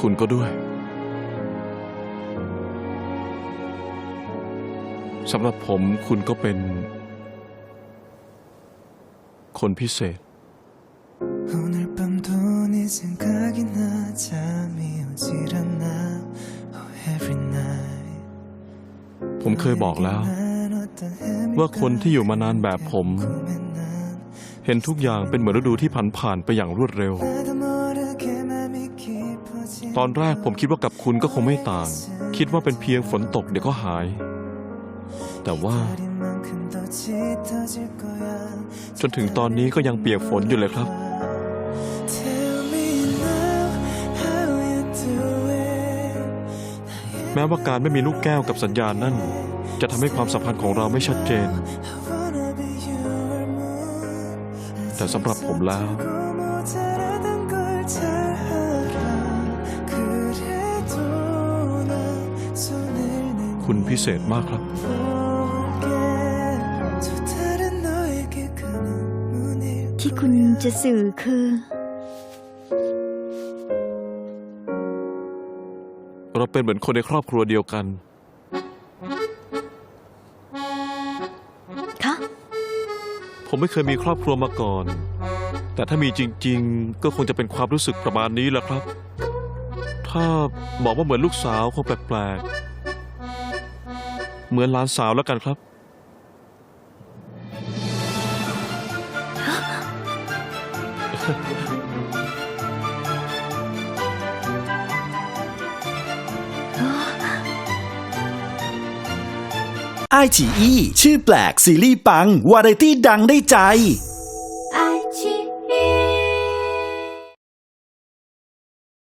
คุณก็ด้วยสำหรับผมคุณก็เป็น คนพิเศษ 오늘 밤도 네 생각이 나 잠이 오질 않나 oh, every night ผมเคยบอกแล้ว 난 어떤 의미가 ว่าคนที่อยู่มานานแบบผม 궁금해 난 เห็นทุกอย่างเป็นเหมือนฤดูที่ผ่านผ่านๆไปอย่างรวดเร็ว ตอนแรกผมคิดว่ากับคุณก็คงไม่ต่าง คิดว่าเป็นเพียงฝนตกเดี๋ยวก็หาย แต่ว่า จนถึงตอนนี้ก็ยังเปียกฝนอยู่เลยครับ แม้ว่าการไม่มีลูกแก้วกับสัญญาณนั่น จะทำให้ความสัมพันธ์ของเราไม่ชัดเจน แต่สำหรับผมแล้ว คุณพิเศษมากครับที่คุณจะสื่อคือ เราเป็นเหมือนคนในครอบครัวเดียวกัน คะ ผมไม่เคยมีครอบครัวมาก่อน แต่ถ้ามีจริง ๆ ก็คงจะเป็นความรู้สึกประมาณนี้แหละครับ ถ้าบอกว่าเหมือนลูกสาวคงแปลก เหมือนหลานสาวแล้วกันครับไอจีอีชื่อแปลกซีรีส์ปัง วาไรตี้ดังได้ใจ